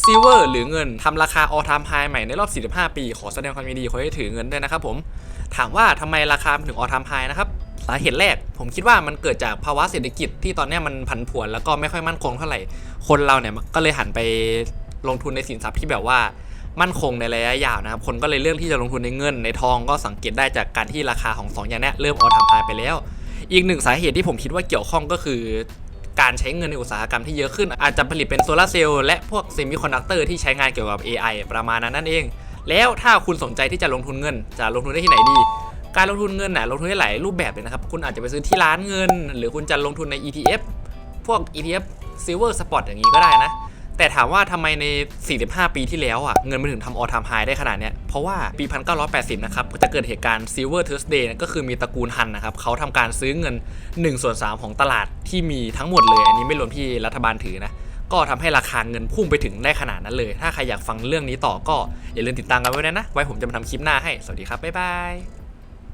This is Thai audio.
ซิลเวอร์หรือเงินทำราคา all time high ใหม่ในรอบ 45 ปี ขอแสดงความยินดีขอให้ถือเงินด้วยนะครับผม ถามว่าทำไมราคาถึง all time high นะครับสาเหตุแรก ผมคิดว่ามันเกิดจากภาวะเศรษฐกิจที่ตอนนี้มันผันผวนแล้วก็ไม่ค่อยมั่นคงเท่าไหร่ คนเราเนี่ยก็เลยหันไปลงทุนในสินทรัพย์ที่แบบว่ามั่นคงในระยะยาวนะครับ คนก็เลยเลือกที่จะลงทุนในเงินในทองก็สังเกตได้จากการที่ราคาของสองอย่างนี้เริ่มออทามไฮไปแล้ว อีกหนึ่งสาเหตุที่ผมคิดว่าเกี่ยวข้องก็คือ การใช้เงินในอุตสาหกรรมที่เยอะขึ้น อาจจะผลิตเป็นโซลาร์เซลล์และพวกเซมิคอนดักเตอร์ที่ใช้งานเกี่ยวกับ AI ประมาณนั้นนั่นเอง แล้วถ้าคุณสนใจที่จะลงทุนเงิน จะลงทุนได้ที่ไหนดี การลงทุนเงินน่ะลงทุนได้หลายรูปแบบเลยนะครับ คุณอาจจะไปซื้อที่ร้านเงิน หรือคุณจะลงทุนใน ETF พวก ETF Silver Spot อย่างนี้ก็ได้นะ แต่ถามว่าทำไมใน 45 ปีที่แล้วอะเงินมันถึงทำ all time high ได้ขนาดเนี้ยเพราะว่าปี 1980 นะครับจะเกิดเหตุการณ์ Silver Thursday นี่ยก็คือมีตระกูลฮันนะครับเขาทำการซื้อเงิน1ส่วน3ของตลาดที่มีทั้งหมดเลย อันนี้ไม่รวมที่รัฐบาลถือนะก็ทำให้ราคาเงินพุ่งไปถึงได้ขนาดนั้นเลย ถ้าใครอยากฟังเรื่องนี้ต่อก็อย่าลืมติดตามกันไว้ด้วยนะ ไว้ผมจะมาทำคลิปหน้าให้ สวัสดีครับ บ๊ายบาย